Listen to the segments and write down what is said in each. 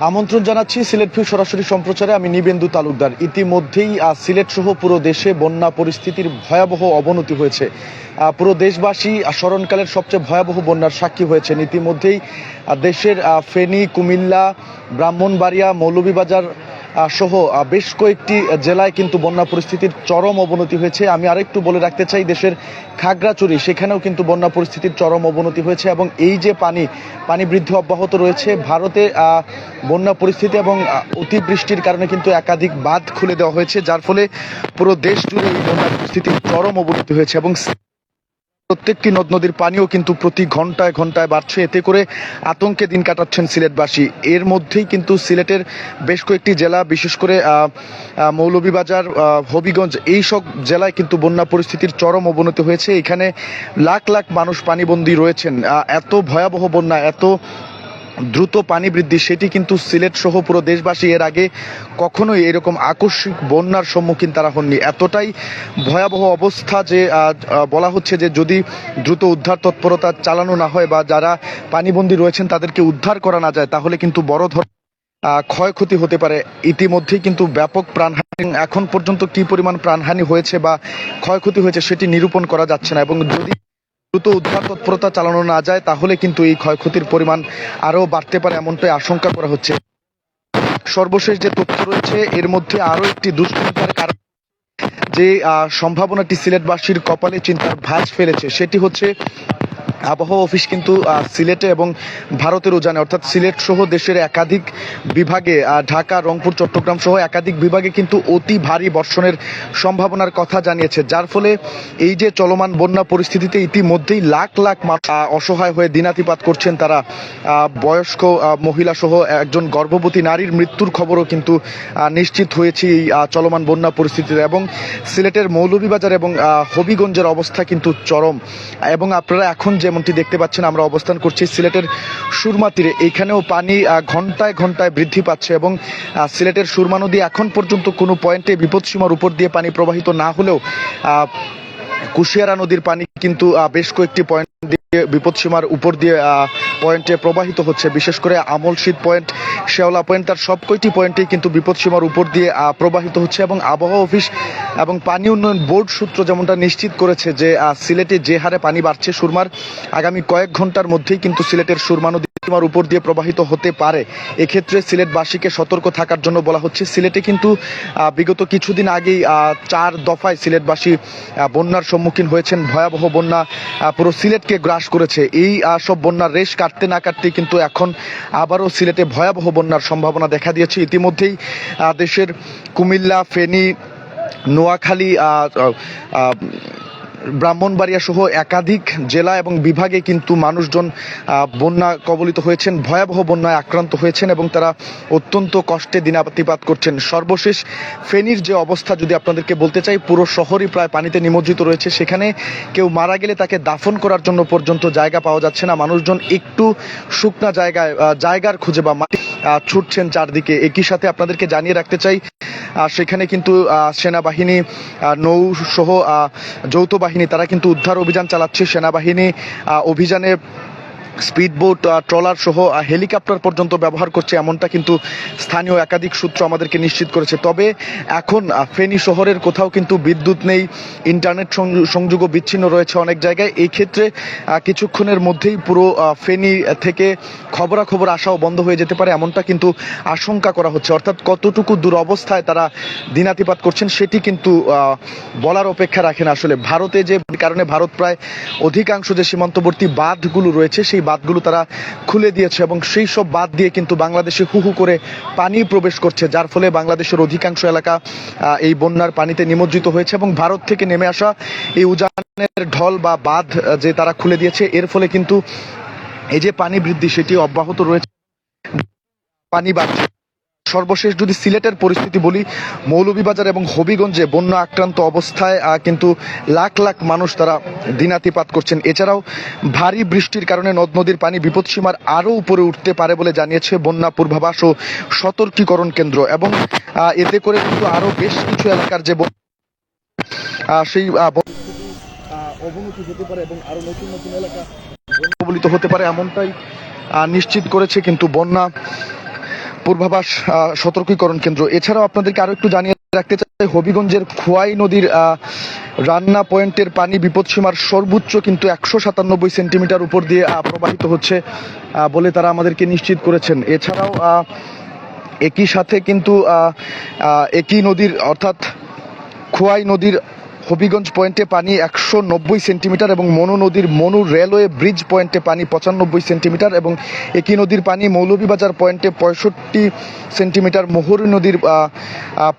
আমন্ত্রণ জানাচ্ছি সিলেট ভিউ সরাসরি সম্প্রচারে। আমি নিবেন্দু তালুকদার। ইতিমধ্যেই সিলেট সহ পুরো দেশে বন্যা পরিস্থিতির ভয়াবহ অবনতি হয়েছে। পুরো দেশবাসী স্মরণকালের সবচেয়ে ভয়াবহ বন্যার সাক্ষী হয়েছেন। ইতিমধ্যেই দেশের ফেনী, কুমিল্লা, ব্রাহ্মণবাড়িয়া, মৌলভীবাজার সহ বেশ কয়েকটি জেলায় কিন্তু বন্যা পরিস্থিতির চরম অবনতি হয়েছে। আমি আরেকটু বলে রাখতে চাই, দেশের খাগড়াচুরি সেখানেও কিন্তু বন্যা পরিস্থিতির চরম অবনতি হয়েছে এবং এই যে পানি পানি বৃদ্ধি অব্যাহত রয়েছে, ভারতে বন্যা পরিস্থিতি এবং অতিবৃষ্টির কারণে কিন্তু একাধিক বাঁধ খুলে দেওয়া হয়েছে, যার ফলে পুরো দেশ জুড়ে এই বন্যা পরিস্থিতির চরম অবনতি হয়েছে এবং প্রত্যেকটি নদ নদীর পানিও কিন্তু প্রতি ঘন্টায় ঘন্টায় বাড়ছে। এতে করে আতঙ্কে দিন কাটাচ্ছেন সিলেটবাসী। এর মধ্যেই কিন্তু সিলেটের বেশ কয়েকটি জেলা, বিশেষ করে মৌলভীবাজার হবিগঞ্জ, এই সব জেলায় কিন্তু বন্যা পরিস্থিতির চরম অবনতি হয়েছে। এখানে লাখ লাখ মানুষ পানিবন্দী রয়েছেন। এত ভয়াবহ বন্যা, এত দ্রুত পানি বৃদ্ধি, সেটি কিন্তু সিলেট সহ পুরো দেশবাসী। এর আগে কখনোই এরকম আকস্মিক বন্যার সম্মুখীন তারা হননি। এতটাই ভয়াবহ অবস্থা যে বলা হচ্ছে যে যদি দ্রুত উদ্ধার তৎপরতা চালানো না হয় বা যারা পানিবন্দী রয়েছেন তাদেরকে উদ্ধার করা না যায়, তাহলে কিন্তু বড় ধরনের ক্ষয়ক্ষতি হতে পারে। ইতিমধ্যেই কিন্তু ব্যাপক প্রাণহানি, এখন পর্যন্ত কি পরিমাণ প্রাণহানি হয়েছে বা ক্ষয়ক্ষতি হয়েছে সেটি নিরূপণ করা যাচ্ছে না। এবং যদি দ্রুত উদ্ধার তৎপরতা চালানো না যায়, তাহলে কিন্তু এই ক্ষয়ক্ষতির পরিমাণ আরও বাড়তে পারে এমনটাই আশঙ্কা করা হচ্ছে। সর্বশেষ যে তথ্য রয়েছে, এর মধ্যে আরও একটি দুশ্চিন্তার কারণ যে সম্ভাবনাটি সিলেটবাসীর কপালে চিন্তার ভাঁজ ফেলেছে। সেটি হচ্ছে আবহাওয়া অফিস কিন্তু সিলেটে এবং ভারতের উজানে, অর্থাৎ সিলেট সহ দেশের একাধিক বিভাগে ঢাকা, রংপুর, চট্টগ্রাম সহ একাধিক বিভাগে কিন্তু অতি ভারী বর্ষণের সম্ভাবনার কথা জানিয়েছে, যার ফলে এই যে চলমান বন্যা পরিস্থিতিতে ইতিমধ্যেই লাখ লাখ অসহায় হয়ে দিনাতিপাত করছেন তারা বয়স্ক মহিলা সহ একজন গর্ভবতী নারীর মৃত্যুর খবরও কিন্তু নিশ্চিত হয়েছে এই চলমান বন্যা পরিস্থিতিতে এবং সিলেটের মৌলভীবাজার এবং হবিগঞ্জের অবস্থা কিন্তু চরম এবং আপনারা এখন যেমনটি দেখতে পাচ্ছেন, আমরা অবস্থান করছি সিলেটের সুরমা তীরে। এইখানেও পানি ঘন্টায় ঘন্টায় বৃদ্ধি পাচ্ছে এবং সিলেটের সুরমা নদী এখন পর্যন্ত কোনো পয়েন্টে বিপদসীমার উপর দিয়ে পানি প্রবাহিত না হলেও কুশিয়ারা নদীর পানি কিন্তু বেশ কয়েকটি পয়েন্ট দিয়ে বিপদসীমার উপর দিয়ে পয়েন্টে প্রবাহিত হচ্ছে। বিশেষ করে আমল শীত পয়েন্ট শেওলা পয়েন্ট তার সব কয়টি পয়েন্টেই কিন্তু বিপদসীমার উপর দিয়ে প্রবাহিত হচ্ছে এবং আবহাওয়া অফিস এবং পানি উন্নয়ন বোর্ড সূত্র যেমনটা নিশ্চিত করেছে যে সিলেটে যে হারে পানি বাড়ছে সুরমার আগামী কয়েক ঘণ্টার মধ্যেই কিন্তু সিলেটের সুরমা সীমার উপর দিয়ে প্রবাহিত হতে পারে। এক্ষেত্রে সিলেটবাসীকে সতর্ক থাকার জন্য বলা হচ্ছে, সিলেটে কিন্তু বিগত কিছুদিন আগেই চার দফায় সিলেটবাসী বন্যার সম্মুখীন হয়েছেন, ভয়াবহ বন্যা পুরো সিলেটকে গ্রাস করেছে। এই সব বন্যার রেশ কাটতে না কাটতে কিন্তু এখন আবারও সিলেটে ভয়াবহ বন্যার সম্ভাবনা দেখা দিয়েছে। ইতিমধ্যেই দেশের কুমিল্লা, ফেনী, নোয়াখালী ব্রাহ্মণবাড়িয়া সহ একাধিক জেলা এবং বিভাগে কিন্তু মানুষজন বন্যা কবলিত হয়েছেন, ভয়াবহ বন্যায় আক্রান্ত হয়েছেন এবং তারা অত্যন্ত কষ্টে দিনাতিপাত করছেন। সর্বশেষ ফেনীর যে অবস্থা যদি আপনাদেরকে বলতে চাই, পুরো শহরই প্রায় পানিতে নিমজ্জিত রয়েছে। সেখানে কেউ মারা গেলে তাকে দাফন করার জন্য পর্যন্ত জায়গা পাওয়া যাচ্ছে না। মানুষজন একটু শুকনা জায়গায় জায়গার খুঁজে বা মাটি ছুটছেন চারদিকে। একই সাথে আপনাদেরকে জানিয়ে রাখতে চাই সেখানে কিন্তু সেনাবাহিনী নৌ সহ যৌথ বাহিনী তারা কিন্তু উদ্ধার অভিযান চালাচ্ছে। সেনাবাহিনী অভিযানে স্পিডবোট ট্রলার সহ হেলিকপ্টার পর্যন্ত ব্যবহার করছে এমনটা কিন্তু স্থানীয় একাধিক সূত্র আমাদেরকে নিশ্চিত করেছে। তবে এখন ফেনী শহরের কোথাও কিন্তু বিদ্যুৎ নেই, ইন্টারনেট সংযো- সংযোগও বিচ্ছিন্ন রয়েছে অনেক জায়গায়। এই ক্ষেত্রে কিছুক্ষণের মধ্যেই পুরো ফেনী থেকে খবরাখবর আসাও বন্ধ হয়ে যেতে পারে এমনটা কিন্তু আশঙ্কা করা হচ্ছে। অর্থাৎ কতটুকু দুরবস্থায় তারা দিনাতিপাত করছেন সেটি কিন্তু বলার অপেক্ষা রাখে না। আসলে ভারতে যে কারণে ভারত প্রায় অধিকাংশ যে সীমান্তবর্তী বাঁধগুলো রয়েছে, সেই বাঁধগুলো তারা খুলে দিয়েছে এবং সেই সব বাঁধ দিয়ে কিন্তু বাংলাদেশে হু হু করে পানি প্রবেশ করছে, যার ফলে বাংলাদেশের অধিকাংশ এলাকা এই বন্যার পানিতে নিমজ্জিত হয়েছে এবং ভারত থেকে নেমে আসা এই উজানের ঢল বা বাঁধ যে তারা খুলে দিয়েছে, এর ফলে কিন্তু এই যে পানি বৃদ্ধি, সেটি অব্যাহত রয়েছে। পানি বাড়ছে। সর্বশেষ যদি সিলেটের পরিস্থিতি বলি, মৌলভীবাজার এবং হবিগঞ্জে বন্যা আক্রান্ত অবস্থায় কিন্তু লাখ লাখ মানুষ তারা দিনাতিপাত করছেন। এছাড়াও ভারী বৃষ্টির কারণে নদ নদীর পানি বিপদসীমার আরও উপরে উঠতে পারে বলে জানিয়েছে বন্যা পূর্বাভাস ও সতর্কীকরণ কেন্দ্র। এবং এতে করে কিন্তু আরও বেশ কিছু এলাকার যে সেই অবনতি হতে পারে এবং আরও নতুন নতুন এলাকা কবলিত হতে পারে এমনটাই নিশ্চিত করেছে কিন্তু বন্যা পূর্বাভাস সতর্কীকরণ কেন্দ্র। এছাড়াও আপনাদেরকে আরও একটু জানিয়ে রাখতে চাই, হবিগঞ্জের খোয়াই নদীর রান্না পয়েন্টের পানি বিপদসীমার সর্বোচ্চ কিন্তু একশো সাতানব্বই সেন্টিমিটার উপর দিয়ে প্রবাহিত হচ্ছে বলে তারা আমাদেরকে নিশ্চিত করেছেন। এছাড়াও একই সাথে কিন্তু একই নদীর অর্থাৎ খোয়াই নদীর হবিগঞ্জ পয়েন্টে পানি একশো নব্বই সেন্টিমিটার এবং মনু নদীর মনু রেলওয়ে ব্রিজ পয়েন্টে পানি পঁচানব্বই সেন্টিমিটার এবং একই নদীর পানি মৌলভীবাজার পয়েন্টে পঁয়ষট্টি সেন্টিমিটার, মোহরী নদীর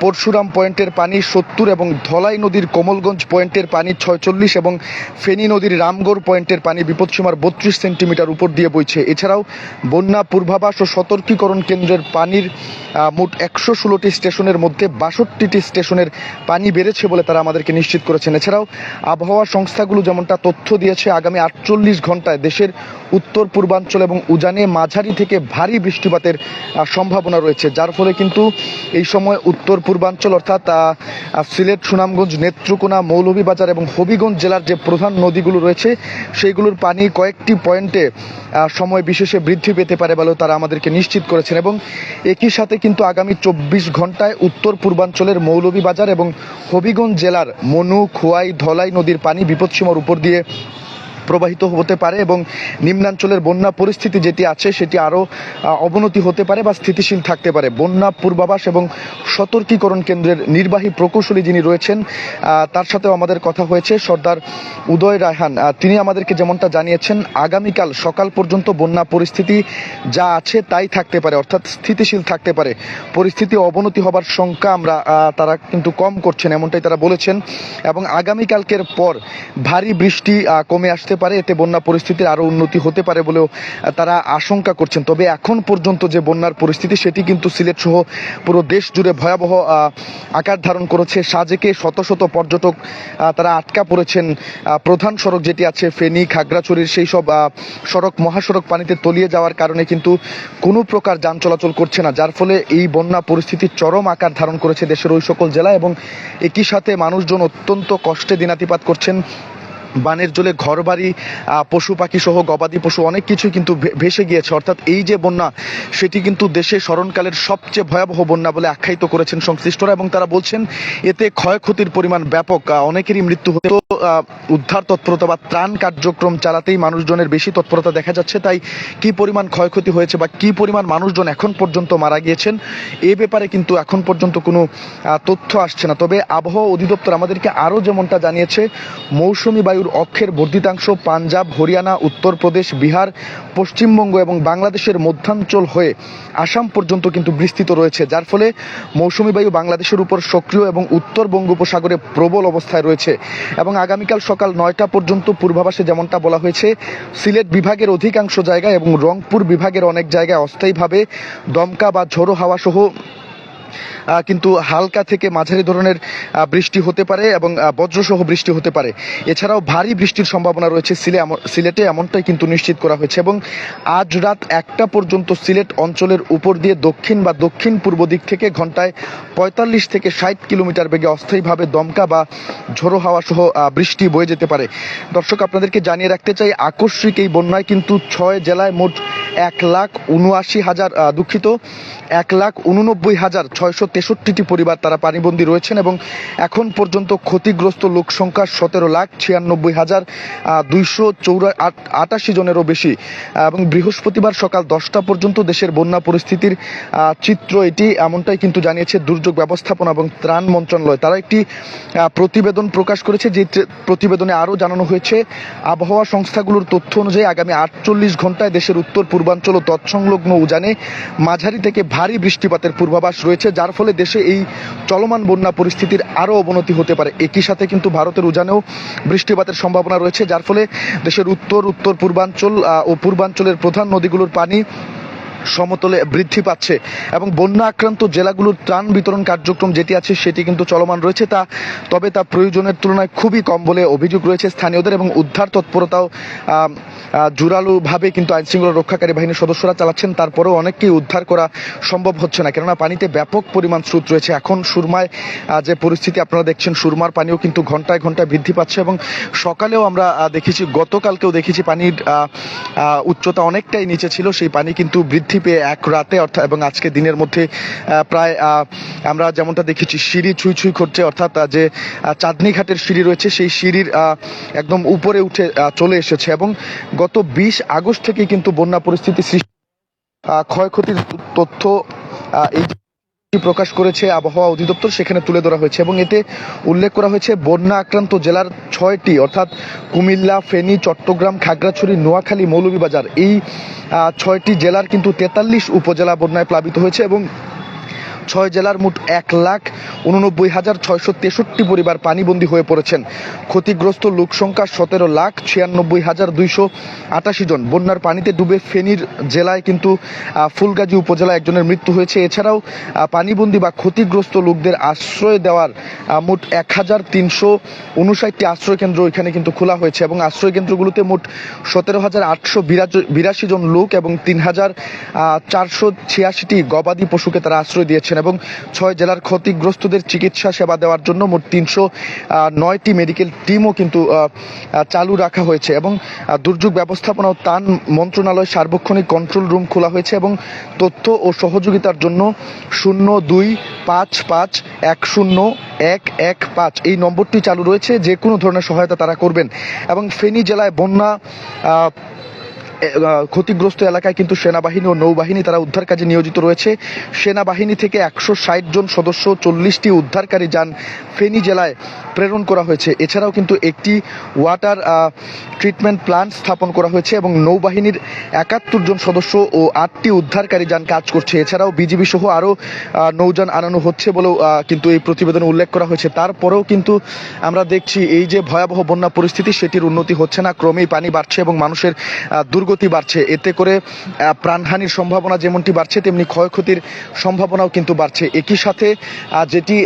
পরশুরাম পয়েন্টের পানি সত্তর এবং ধলাই নদীর কোমলগঞ্জ পয়েন্টের পানি ছয়চল্লিশ এবং ফেনী নদীর রামগড় পয়েন্টের পানি বিপদসীমার বত্রিশ সেন্টিমিটার উপর দিয়ে বইছে। এছাড়াও বন্যা পূর্বাভাস ও সতর্কীকরণ কেন্দ্রের পানির মোট একশো ষোলোটি স্টেশনের মধ্যে বাষট্টিটি স্টেশনের পানি বেড়েছে বলে তারা আমাদেরকে নিশ্চিত করেছেন। এছাড়াও আবহাওয়া সংস্থাগুলো যেমনটা তথ্য দিয়েছে আগামী আটচল্লিশ ঘন্টায় দেশের উত্তর, পূর্বাঞ্চল এবং উজানে মাঝারি থেকে ভারী বৃষ্টিপাতের সম্ভাবনা রয়েছে। যার ফলে কিন্তু এই সময় উত্তর, পূর্বাঞ্চল অর্থাৎ সিলেট, সুনামগঞ্জ, নেত্রকোনা, মৌলভীবাজার এবং হবিগঞ্জ জেলার যে প্রধান নদীগুলো রয়েছে, সেইগুলোর পানি কয়েকটি পয়েন্টে সময় বিশেষে বৃদ্ধি পেতে পারে বলেও তারা আমাদেরকে নিশ্চিত করেছেন এবং একই সাথে কিন্তু আগামী চব্বিশ ঘন্টায় উত্তর, পূর্বাঞ্চলের মৌলভীবাজার এবং হবিগঞ্জ জেলার মনু, খোয়াই, ধলাই নদীর পানি বিপদসীমার উপর দিয়ে প্রবাহিত হতে পারে এবং নিম্নাঞ্চলের বন্যা পরিস্থিতি যেটি আছে সেটি আরও অবনতি হতে পারে বা স্থিতিশীল থাকতে পারে। বন্যা পূর্বাভাস এবং সতর্কীকরণ কেন্দ্রের নির্বাহী প্রকৌশলী যিনি রয়েছেন তার সাথেও আমাদের কথা হয়েছে। সর্দার উদয় রায়হান তিনি আমাদেরকে যেমনটা জানিয়েছেন, আগামীকাল সকাল পর্যন্ত বন্যা পরিস্থিতি যা আছে তাই থাকতে পারে, অর্থাৎ স্থিতিশীল থাকতে পারে। পরিস্থিতি অবনতি হবার শঙ্কা আমরা তারা কিন্তু কম করছেন, এমনটাই তারা বলেছেন। এবং আগামীকালকের পর ভারী বৃষ্টি কমে আসতে পারে, এতে বন্যা পরিস্থিতির আরও উন্নতি হতে পারে বলেও তারা আশঙ্কা করছেন। তবে এখন পর্যন্ত যে বন্যার পরিস্থিতি, সেটি কিন্তু সিলেট সহ পুরো দেশ জুড়ে ভয়াবহ আকার ধারণ করেছে। সাজেকে শত শত পর্যটক তারা আটকা পড়েছেন। প্রধান সড়ক যেটি আছে ফেনী, খাগড়াছড়ির সেই সব সড়ক, মহাসড়ক পানিতে তলিয়ে যাওয়ার কারণে কিন্তু কোনো প্রকার যান চলাচল করছে না, যার ফলে এই বন্যা পরিস্থিতি চরম আকার ধারণ করেছে দেশের ওই সকল জেলা এবং একই সাথে মানুষজন অত্যন্ত কষ্টে দিনাতিপাত করছেন। বানের জলে ঘরবাড়ি পশু পাখি সহ গবাদি পশু অনেক কিছুই কিন্তু ভেসে গিয়েছে। অর্থাৎ এই যে বন্যা, সেটি কিন্তু দেশে স্মরণকালের সবচেয়ে ভয়াবহ বন্যা বলে আখ্যায়িত করেছেন সংশ্লিষ্টরা এবং তারা বলছেন, এতে ক্ষয়ক্ষতির পরিমাণ ব্যাপক। অনেকেরই মৃত্যু হতো উদ্ধার তৎপরতা বা ত্রাণ কার্যক্রম চালাতেই মানুষজনের বেশি তৎপরতা দেখা যাচ্ছে। তাই কি পরিমাণ ক্ষয়ক্ষতি হয়েছে বা কি পরিমাণ মানুষজন এখন পর্যন্ত মারা গিয়েছেন, এ ব্যাপারে কিন্তু এখন পর্যন্ত কোনো তথ্য আসছে না। তবে আবহাওয়া অধিদপ্তর আমাদেরকে আরও যেমনটা জানিয়েছে, মৌসুমি বায়ুর অক্ষের বর্ধিতাংশ পাঞ্জাব, হরিয়ানা উত্তরপ্রদেশ বিহার, পশ্চিমবঙ্গ এবং বাংলাদেশের মধ্যাঞ্চল হয়ে আসাম পর্যন্ত কিন্তু বিস্তৃত রয়েছে, যার ফলে মৌসুমি বায়ু বাংলাদেশের উপর সক্রিয় এবং উত্তর বঙ্গোপসাগরে প্রবল অবস্থায় রয়েছে এবং আগামীকাল সকাল নয়টা পর্যন্ত পূর্বাভাসে যেমনটা বলা হয়েছে, সিলেট বিভাগের অধিকাংশ জায়গায় এবং রংপুর বিভাগের অনেক জায়গায় অস্থায়ীভাবে দমকা বা ঝোড়ো হাওয়া সহ কিন্তু হালকা থেকে মাঝারি ধরনের বৃষ্টি হতে পারে এবং বজ্রসহ বৃষ্টি হতে পারে। এছাড়াও ভারী বৃষ্টির সম্ভাবনা রয়েছে সিলেটে এমনটাই কিন্তু নিশ্চিত করা হয়েছে এবং আজ রাত একটা পর্যন্ত সিলেট অঞ্চলের উপর দিয়ে দক্ষিণ বা দক্ষিণ পূর্ব দিক থেকে ঘন্টায় পঁয়তাল্লিশ থেকে ষাট কিলোমিটার বেগে অস্থায়ীভাবে দমকা বা ঝোড়ো হাওয়া সহ বৃষ্টি বয়ে যেতে পারে। দর্শক, আপনাদেরকে জানিয়ে রাখতে চাই, আকস্মিক এই বন্যায় কিন্তু ছয় জেলায় মোট এক লাখ উনআশি হাজার দুঃখিত, এক লাখ উননব্বই হাজার ছয়শো তেষট্টিটি পরিবার তারা পানিবন্দী রয়েছেন এবং এখন পর্যন্ত ক্ষতিগ্রস্ত লোক সংখ্যা সতেরো লাখ ছিয়ানব্বই হাজার দুইশো চৌরা আট- আটাশি জনেরও বেশি। এবং বৃহস্পতিবার সকাল দশটা পর্যন্ত দেশের বন্যা পরিস্থিতির চিত্র এটি। এমনটাই কিন্তু জানিয়েছে দুর্যোগ ব্যবস্থাপনা এবং ত্রাণ মন্ত্রণালয়। তারা একটি প্রতিবেদন প্রকাশ করেছে, যে প্রতিবেদনে আরও জানানো হয়েছে, আবহাওয়া সংস্থাগুলোর তথ্য অনুযায়ী আগামী আটচল্লিশ ঘন্টায় দেশের উত্তর পূর্বাঞ্চল ও তৎসংলগ্ন উজানে মাঝারি থেকে ভারী বৃষ্টিপাতের পূর্বাভাস রয়েছে। যার ফলে দেশে এই চলমান বন্যা পরিস্থিতির আরও অবনতি হতে পারে। একই সাথে কিন্তু ভারতের উজানেও বৃষ্টিপাতের সম্ভাবনা রয়েছে, যার ফলে দেশের উত্তর উত্তর পূর্বাঞ্চল ও পূর্বাঞ্চলের প্রধান নদীগুলোর পানি সমতলে বৃদ্ধি পাচ্ছে এবং বন্যা আক্রান্ত জেলাগুলোর ত্রাণ বিতরণ কার্যক্রম যেটি আছে সেটি কিন্তু চলমান রয়েছে। তা, তবে তা প্রয়োজনের তুলনায় খুবই কম বলে অভিযোগ রয়েছে স্থানীয়দের এবং উদ্ধার তৎপরতাও জোরালোভাবে কিন্তু আইনশৃঙ্খলা রক্ষাকারী বাহিনীর সদস্যরা চালাচ্ছেন। তারপরেও অনেককেই উদ্ধার করা সম্ভব হচ্ছে না। কেননা পানিতে ব্যাপক পরিমাণ স্রোত রয়েছে। এখন সুরমায় যে পরিস্থিতি আপনারা দেখছেন, সুরমার পানিও কিন্তু ঘন্টায় ঘন্টায় বৃদ্ধি পাচ্ছে এবং সকালেও আমরা দেখেছি, গতকালকেও দেখেছি পানির উচ্চতা অনেকটাই নিচে ছিল। সেই পানি কিন্তু বৃদ্ধি বৃদ্ধি পেয়ে এক রাতে অর্থাৎ এবং আজকে দিনের মধ্যে প্রায় আমরা যেমনটা দেখেছি, সিঁড়ি ছুঁই ছুঁই করছে, অর্থাৎ যে চাঁদনী ঘাটের সিঁড়ি রয়েছে, সেই সিঁড়ির একদম উপরে উঠে চলে এসেছে এবং গত বিশ আগস্ট থেকে কিন্তু বন্যা পরিস্থিতি সৃষ্টি ক্ষয়ক্ষতির তথ্য এই প্রকাশ করেছে আবহাওয়া অধিদপ্তর, সেখানে তুলে ধরা হয়েছে এবং এতে উল্লেখ করা হয়েছে, বন্যা আক্রান্ত জেলার ছয়টি, অর্থাৎ কুমিল্লা, ফেনী, চট্টগ্রাম, খাগড়াছড়ি, নোয়াখালী, মৌলভীবাজার। এই ছয়টি জেলার কিন্তু তেতাল্লিশ উপজেলা বন্যায় প্লাবিত হয়েছে এবং ছয় জেলার মোট এক লাখ উননব্বই হাজার ছয়শো তেষট্টি পরিবার পানিবন্দী হয়ে পড়েছেন। ক্ষতিগ্রস্ত লোক সংখ্যা সতেরো লাখ ছিয়ানব্বই হাজার দুইশো আটাশি জন। বন্যার পানিতে ডুবে ফেনীর জেলায় কিন্তু ফুলগাজী উপজেলায় একজনের মৃত্যু হয়েছে। এছাড়াও পানিবন্দী বা ক্ষতিগ্রস্ত লোকদের আশ্রয় দেওয়ার মোট এক হাজার তিনশো উনষাটটি আশ্রয় কেন্দ্র এখানে কিন্তু খোলা হয়েছে এবং আশ্রয় কেন্দ্রগুলোতে মোট সতেরো হাজার আটশো বিরাশি জন লোক এবং তিন হাজার চারশো ছিয়াশিটি গবাদি পশুকে তারা আশ্রয় দিয়েছেন। এবং ছয় জেলার ক্ষতিগ্রস্তদের চিকিৎসা সেবা দেওয়ার জন্য মোট তিনশো নয়টি মেডিকেল টিমও কিন্তু চালু রাখা হয়েছে এবং দুর্যোগ ব্যবস্থাপনা ও ত্রাণ মন্ত্রণালয় সার্বক্ষণিক কন্ট্রোল রুম খোলা হয়েছে এবং তথ্য ও সহযোগিতার জন্য শূন্য দুই পাঁচ পাঁচ এক শূন্য এক এক পাঁচ এই নম্বরটি চালু রয়েছে। যে কোনো ধরনের সহায়তা তারা করবেন। এবং ফেনী জেলায় বন্যা ক্ষতিগ্রস্ত এলাকায় কিন্তু সেনাবাহিনী ও নৌবাহিনী তারা উদ্ধার কাজে নিয়োজিত রয়েছে। সেনাবাহিনী থেকে একশো ষাট জন সদস্য চল্লিশটি উদ্ধারকারী যান ফেনী জেলায় প্রেরণ করা হয়েছে। এছাড়াও কিন্তু একটি ওয়াটার ট্রিটমেন্ট প্ল্যান্ট স্থাপন করা হয়েছে এবং নৌবাহিনীর একাত্তর জন সদস্য ও আটটি উদ্ধারকারী যান কাজ করছে। এছাড়াও বিজিবি সহ আরও নৌযান আনানো হচ্ছে বলেও কিন্তু এই প্রতিবেদনে উল্লেখ করা হয়েছে। তারপরেও কিন্তু আমরা দেখছি এই যে ভয়াবহ বন্যা পরিস্থিতি সেটির উন্নতি হচ্ছে না। ক্রমেই পানি বাড়ছে এবং মানুষের আহ, দুর্গতি বাড়ছে। এতে করে প্রাণহানির সম্ভাবনা যেমনটি বাড়ছে, তেমনি ক্ষয়ক্ষতির সম্ভাবনাও কিন্তু বাড়ছে। একই সাথে যেটি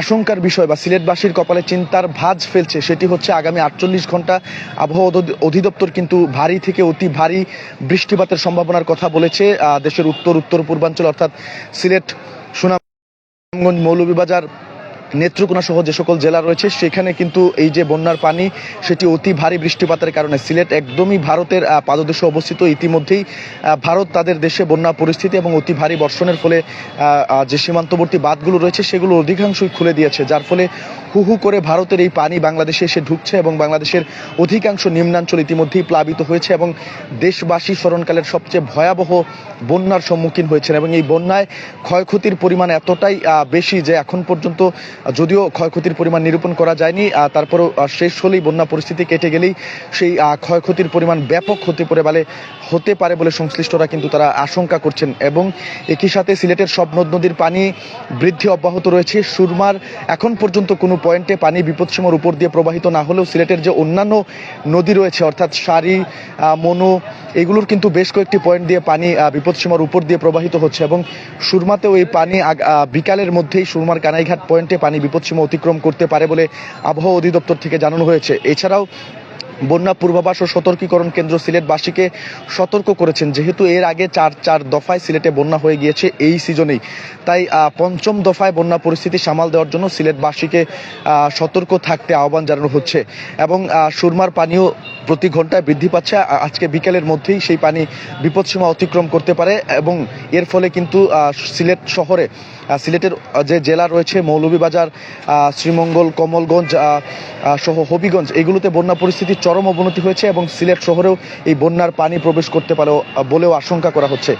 আশঙ্কার বিষয় বা সিলেটবাসীর কপালে চিন্তার ভাঁজ ফেলছে, সেটি হচ্ছে আগামী আটচল্লিশ ঘণ্টা আবহাওয়া অধিদপ্তর কিন্তু ভারী থেকে অতি ভারী বৃষ্টিপাতের সম্ভাবনার কথা বলেছে দেশের উত্তর উত্তর পূর্বাঞ্চল অর্থাৎ সিলেট, সুনামগঞ্জ, মৌলভীবাজার নেত্রকোনা সহ যে সকল জেলা রয়েছে, সেখানে কিন্তু এই যে বন্যার পানি, সেটি অতি ভারী বৃষ্টিপাতের কারণে সিলেট একদমই ভারতের পাদদেশে অবস্থিত। ইতিমধ্যেই ভারত তাদের দেশে বন্যা পরিস্থিতি এবং অতি ভারী বর্ষণের ফলে যে সীমান্তবর্তী বাঁধগুলো রয়েছে, সেগুলো অধিকাংশই খুলে দিয়েছে, যার ফলে হু হু করে ভারতের এই পানি বাংলাদেশে এসে ঢুকছে এবং বাংলাদেশের অধিকাংশ নিম্নাঞ্চল ইতিমধ্যেই প্লাবিত হয়েছে এবং দেশবাসী স্মরণকালের সবচেয়ে ভয়াবহ বন্যার সম্মুখীন হয়েছেন এবং এই বন্যায় ক্ষয়ক্ষতির পরিমাণ এতটাই বেশি যে এখন পর্যন্ত যদিও ক্ষয়ক্ষতির পরিমাণ নিরূপণ করা যায়নি তারপরও শেষ হলেই বন্যা পরিস্থিতি কেটে গেলেই সেই ক্ষয়ক্ষতির পরিমাণ ব্যাপক হতে পারে বলে হতে পারে বলে সংশ্লিষ্টরা কিন্তু তারা আশঙ্কা করছেন এবং একই সাথে সিলেটের সব নদ নদীর পানি বৃদ্ধি অব্যাহত রয়েছে। সুরমার এখন পর্যন্ত কোনো পয়েন্টে পানি বিপদসীমার উপর দিয়ে প্রবাহিত না হলেও সিলেটের যে অন্যান্য নদী রয়েছে অর্থাৎ সারি মনু এগুলোর কিন্তু বেশ কয়েকটি পয়েন্ট দিয়ে পানি আহ, বিপদসীমার উপর দিয়ে প্রবাহিত হচ্ছে এবং সুরমাতেও এই পানি বিকালের মধ্যেই সুরমার কানাইঘাট পয়েন্টে পানি বিপদসীমা অতিক্রম করতে পারে বলে আবহাওয়া অধিদপ্তর থেকে জানানো হয়েছে। এছাড়াও বন্যা পূর্বাভাস ও সতর্কীকরণ কেন্দ্র সিলেটবাসীকে সতর্ক করেছেন। যেহেতু এর আগে চার চার দফায় সিলেটে বন্যা হয়ে গিয়েছে এই সিজনেই। তাই পঞ্চম দফায় বন্যা পরিস্থিতি সামাল দেওয়ার জন্য সিলেটবাসীকে সতর্ক থাকতে আহ্বান জানানো হচ্ছে এবং সুরমার পানিও প্রতি ঘন্টায় বৃদ্ধি পাচ্ছে। আজকে বিকেলের মধ্যেই সেই পানি বিপদসীমা অতিক্রম করতে পারে এবং এর ফলে কিন্তু সিলেট শহরে সিলেটের যে জেলা রয়েছে মৌলভীবাজার শ্রীমঙ্গল, কমলগঞ্জ সহ হবিগঞ্জ, এগুলোতে বন্যা পরিস্থিতির চরম অবনতি হয়েছে এবং সিলেট শহরেও এই বন্যার পানি প্রবেশ করতে পারে বলেও আশঙ্কা করা হচ্ছে।